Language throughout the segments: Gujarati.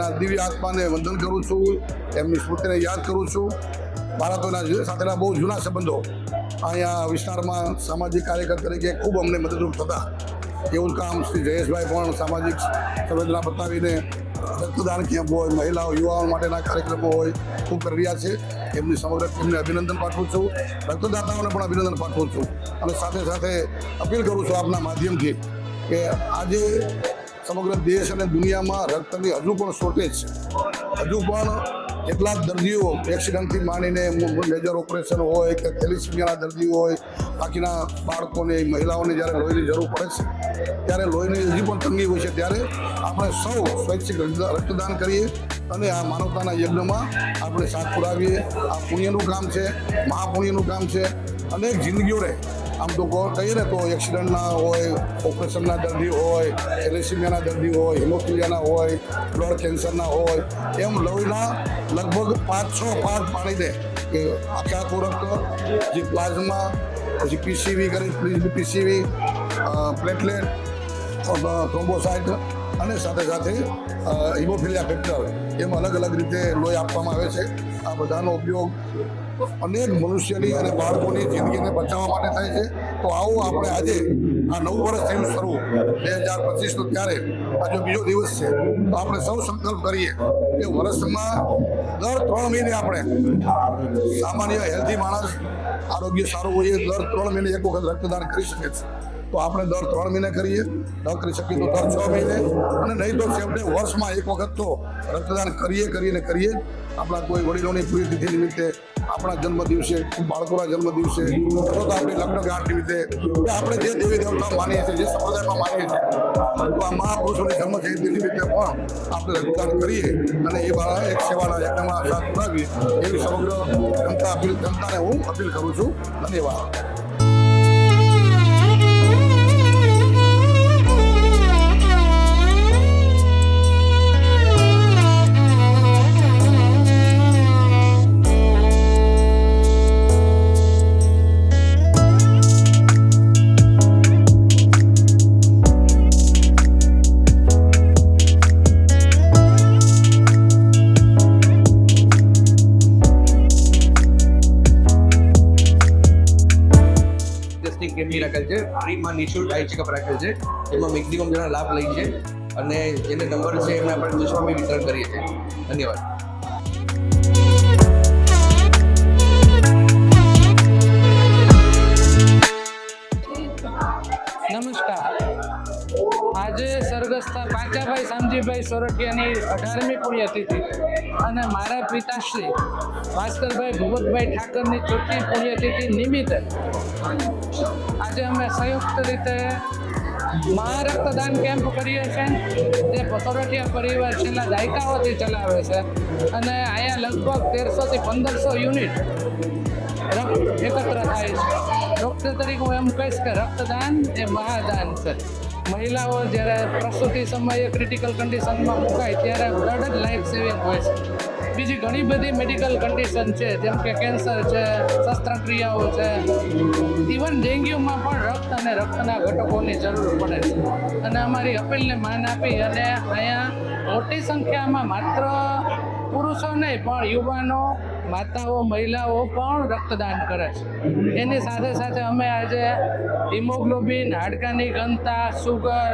એના દિવ્ય આત્માને વંદન કરું છું, એમની સ્મૃતિને યાદ કરું છું. જુ- સાથેના બહુ જૂના સંબંધો અહીંયા વિસ્તારમાં સામાજિક કાર્યકર તરીકે ખૂબ અમને મદદરૂપ થતા. એવું કામ શ્રી જયેશભાઈ પણ સામાજિક સંવેદના બતાવીને રક્તદાન કેમ્પ હોય, મહિલાઓ, યુવાઓ માટેના કાર્યક્રમો હોય, ખૂબ કરી રહ્યા છે. એમની સમગ્ર ટીમને અભિનંદન પાઠવું છું. રક્તદાતાઓને પણ અભિનંદન પાઠવું છું. અને સાથે સાથે અપીલ કરું છું આપના માધ્યમથી કે આજે સમગ્ર દેશ અને દુનિયામાં રક્તની હજુ પણ શોર્ટેજ છે. હજુ પણ કેટલાક દર્દીઓ એક્સિડન્ટથી માંડીને મેજર ઓપરેશન હોય કે થેલિસિમિયાના દર્દીઓ હોય, બાકીના બાળકોને, મહિલાઓને જ્યારે લોહીની જરૂર પડે છે, ત્યારે લોહીની હજી પણ તંગી હોય છે. ત્યારે આપણે સૌ સ્વૈચ્છિક રક્તદાન કરીએ અને આ માનવતાના યજ્ઞમાં આપણે સાથ પુરાવીએ. આ પુણ્યનું કામ છે, મહાપુણ્યનું કામ છે. અનેક જિંદગીઓને આમ તો કહો- કહીએ ને તો એક્સિડન્ટના હોય, ઓપરેશનના દર્દી હોય એલેસિમિયાના દર્દી હોય હિમોફિલિયાના હોય, બ્લડ કેન્સરના હોય, એમ લોહીના લગભગ પાંચ છ પાર્ટ પાડી દે કે આખે ખોરાક જે પ્લાઝમા, પછી પીસીવી કરી પીસીવી પ્લેટલેટ થ્રોમ્બોસાઇટ અને સાથે સાથે હિમોફિલિયા ફેક્ટર એમ અલગ અલગ રીતે લોહી આપવામાં આવે છે. આ બધાનો ઉપયોગ અનેક મનુષ્યની અને બાળકોની જિંદગીને બચાવવા માટે થાય છે. તો આવો આપણે આજે આ નવું વર્ષ થયું શરૂ બે હજાર પચીસનું ત્યારે આજે બીજો દિવસ છે. તો આપણે સૌ સંકલ્પ કરીએ કે વર્ષમાં દર ત્રણ મહિને આપણે સામાન્ય હેલ્ધી માણસ આરોગ્ય સારું હોય દર ત્રણ મહિને એક વખત રક્તદાન કરી શકે છે. તો આપણે દર ત્રણ મહિને કરીએ. ન કરી શકીએ તો દર છ મહિને. અને નહીં તો છેવટે વર્ષમાં એક વખત તો રક્તદાન કરીએ કરીને કરીએ. આપણા કોઈ વડીલોની પુણ્યતિથિ નિમિત્તે, આપણા જન્મ દિવસે બાળકોના જન્મ દિવસે અથવા આપણી લગ્ન ગાંઠ નિમિત્તે, કે આપણે જે દેવી દેવતા માનીએ છીએ, જે સંપ્રદાયમાં માનીએ છીએ, તો આ મહાપુરુષોની જન્મ જયંતિ નિમિત્તે પણ આપણે રક્તદાન કરીએ. અને એ બાળા એક સેવાના યજ્ઞમાં સાથ પુરાવીએ એવી સમગ્ર જનતા અપીલ જનતાને હું અપીલ કરું છું. ધન્યવાદ. ટેસ્ટિંગ રાખેલ છે ફ્રીમાં નિઃશુલ્ક આઈ ચેકઅપ રાખેલ છે એમાં મેક્સિમમ જણા લાભ લે છે અને જેને નંબર છે એમને આપણે ચશ્મા બી વિતરણ કરીએ છીએ. ધન્યવાદ. સ્વર્ગસ્થ પાંચાભાઈ શામજીભાઈ સોરઠિયાની અઢારમી પુણ્યતિથિ. અને મારા પિતાશ્રી ભાસ્કરભાઈ ભૂપતભાઈ ઠાકરની ચોથી પુણ્યતિથિ નિમિત્તે આજે અમે સંયુક્ત રીતે મહા રક્તદાન કેમ્પ કરીએ છીએ. જે સોરઠિયા પરિવાર છેલ્લા દાયકાઓથી ચલાવે છે. અને અહીંયા લગભગ તેરસોથી પંદરસો યુનિટ રક્ત એકત્ર થાય છે. ડૉક્ટર તરીકે હું એમ કહીશ કે રક્તદાન એ મહાદાન છે. મહિલાઓ જ્યારે પ્રસૂતિ સમયે ક્રિટિકલ કન્ડિશનમાં મુકાય ત્યારે બ્લડ જ લાઈફ સેવિંગ હોય છે. બીજી ઘણી બધી મેડિકલ કન્ડિશન છે, જેમ કે કેન્સર છે, શસ્ત્રક્રિયાઓ છે. ઇવન ડેન્ગ્યુમાં પણ રક્ત અને રક્તના ઘટકોની જરૂર પડે છે. અને અમારી અપીલને માન આપી અને અહીંયા મોટી સંખ્યામાં માત્ર પુરુષો નહીં, પણ યુવાનો, માતાઓ, મહિલાઓ પણ રક્તદાન કરે છે. એની સાથે સાથે અમે આજે હિમોગ્લોબિન, હાડકાની ઘનતા, સુગર,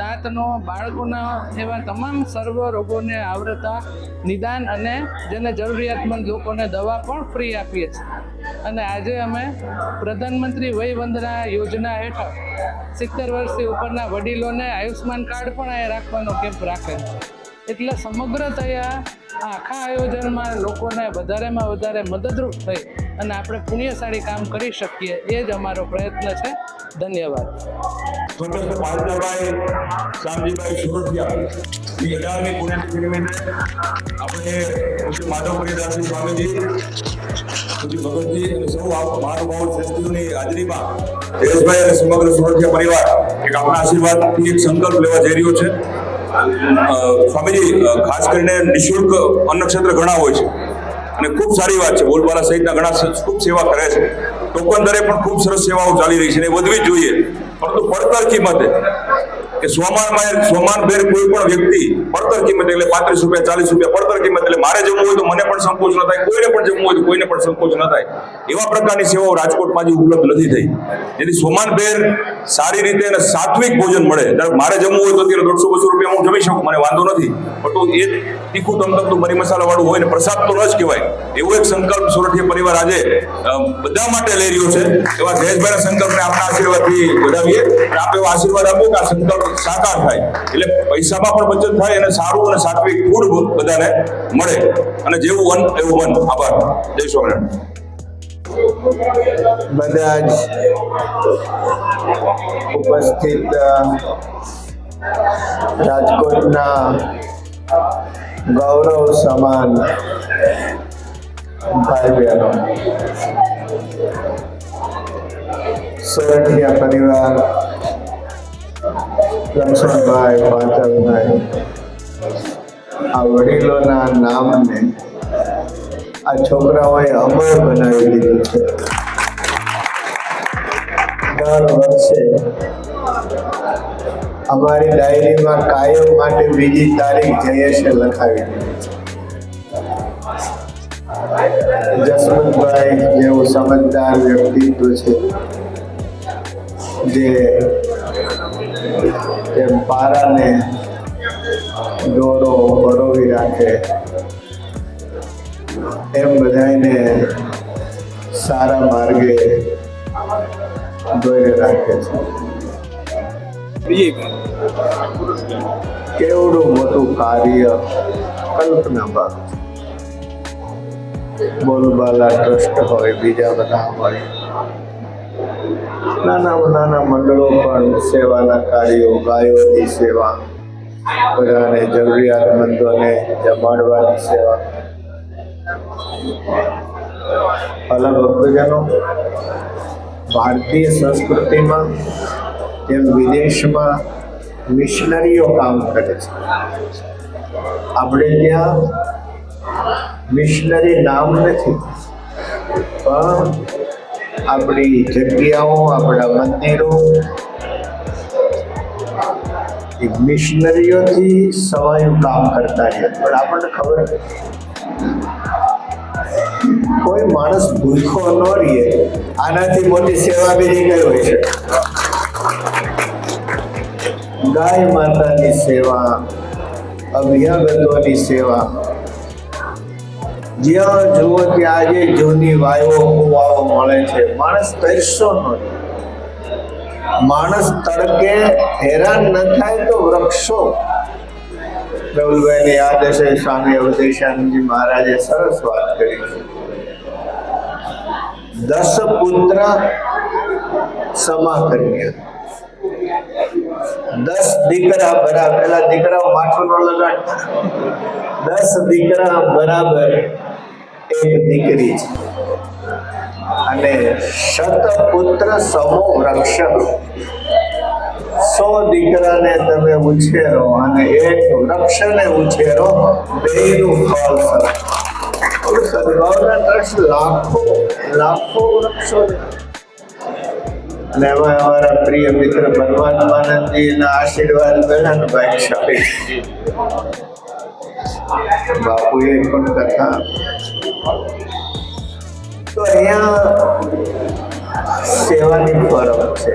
દાંતનો, બાળકોના એવા તમામ સર્વ રોગોને આવરતા નિદાન અને જેને જરૂરિયાતમંદ લોકોને દવા પણ ફ્રી આપીએ છીએ. અને આજે અમે પ્રધાનમંત્રી વય વંદના યોજના હેઠળ સિત્તેર વર્ષથી ઉપરના વડીલોને આયુષ્યમાન કાર્ડ પણ અહીંયા રાખવાનો કેમ્પ રાખેલ છે. એટલે સમગ્રતયા આખા આયોજનમાં લોકોને વધારેમાં વધારે મદદરૂપ થઈ અને આપણે પુણ્યશાળી કામ કરી શકીએ, એ જ અમારો પ્રયત્ન છે. ધન્યવાદ. સ્વતંત્ર પાંચાભાઈ શામજીભાઈ સુરતિયા આપણે પૂજ્ય માધવપ્રિયદાસજી સ્વામીજી પૂજ્ય ભગતજી હાજરીમાં અને સમગ્ર સુરક્ષા પરિવાર એક આપણા આશીર્વાદથી એક સંકલ્પ લેવા જઈ રહ્યો છે. સ્વામીજી ખાસ કરીને નિઃશુલ્ક અન્નક્ષેત્ર ઘણા હોય છે. અને ખૂબ સારી વાત છે. બોલબાલા સહિતના ઘણા ખૂબ સેવા કરે છે. ટોકન દરે પણ ખૂબ સરસ સેવાઓ ચાલી રહી છે અને વધવી જોઈએ. પરંતુ પડતર કિંમતે કે સોમાનમાં સોમાનભેર કોઈ પણ વ્યક્તિ પડતર કિંમત એટલે પાંત્રીસ રૂપિયા, ચાલીસ રૂપિયા પડતર કિંમત એટલે મારે જમવું હોય તો મને પણ સંકોચ ન થાય, કોઈને પણ જમવું હોય તો કોઈને પણ સંકોચ ન થાય. એવા પ્રકારની સેવાઓ રાજકોટમાં હજી ઉપલબ્ધ નથી થઈ. જેથી સોમાનભેર સારી રીતે અને સાત્વિક ભોજન મળે. મારે જમવું હોય તો અત્યારે દોઢસો, બસો રૂપિયા હું જમી શકું, મને વાંધો નથી. પણ એ તીખું, તમતમતું મરી મસાલા વાળું હોય ને પ્રસાદ તો ન જ કહેવાય. એવો એક સંકલ્પ સોરઠિયા પરિવાર આજે બધા માટે લઈ રહ્યો છે. એવા જયેશભાઈના સંકલ્પને આપણા આશીર્વાદથી વધાવીએ. અને આપ એવો આશીર્વાદ આપો કે આ સંકલ્પ સાકાર થાય. એટલે પૈસામાં પણ બચત થાય અને સારું અને સાત્વિક ફૂડ બધાને મળે. અને જેવું વન, એવું વન. આભાર. જય સ્વામિનારાયણ. બધા જ ઉપસ્થિત રાજકોટના ગૌરવ સમાન ભાઈ બહેનો સોરઠિયા પરિવાર લક્ષ્મણભાઈ પાંચલભાઈ આ વડીલોના નામને આ છોકરાઓએ અમર બનાવી દીધું છે. દર વર્ષે અમારી ડાયરીમાં કાયમ માટે બીજી તારીખ જયેશે લખાવી. દીધી જસવંતભાઈ જેવું સમજદાર વ્યક્તિત્વ છે. જે તે પારાને દોરો પરોવી રાખે. એમ બધાને સારા માર્ગે દોરી રાખે છે. કેવડું મોટું કાર્ય કલ્પના બાદ બોલબાલા ટ્રસ્ટ હોય બીજા બધા હોય. નાના નાના મંડળો પણ સેવાના કાર્યો, ગાયોની સેવા, બધાને જરૂરિયાતમંદોને જમાડવાની સેવા. અલગ ભક્તજનો, ભારતીય સંસ્કૃતિમાં તેમ વિદેશમાં મિશનરીઓ કામ કરે છે, આપણે ત્યાં મિશનરી નામ નથી, પણ આપણી જગ્યાઓ, આપણા મંદિરો. એ મિશનરીઓથી સવાયું કામ કરતા છે. પણ આપણને ખબર કોઈ માણસ ભૂખો ન રહે આનાથી મોટી સેવા બીજી કઈ હોય છે ગાય માતાની સેવા અભ્યાગતોની સેવા જ્યાં જુઓ ત્યાં આજે જૂની વાયુઓ કુવાઓ મળે છે. માણસ તરસો ન માણસ તડકે હેરાન ન થાય તો વૃક્ષો. પ્રભુભાઈને યાદ હશે, સ્વામી અવધેશાનંદજી મહારાજે સરસ વાત કરી. દસ પુત્ર સમા કન્યા દસ દીકરા બરાબર. પેલા દીકરાઓ માથું નો લગાડતા દસ દીકરા બરાબર એક દીકરી છે. અને શતપુત્ર સમો વૃક્ષ સો દીકરાને તમે ઉછેરો અને એક વૃક્ષને ઉછેરો બેનું ફળ સદભાવના ટ્રસ્ટ લાખો લાખો વૃક્ષો. અને એમાં અમારા પ્રિય મિત્ર પરમાત્માનંદજીના આશીર્વાદ મળ્યા ને ભાઈ શક્તિ બાપુએ પણ કથા તો અહીંયા સેવાની ફરક છે.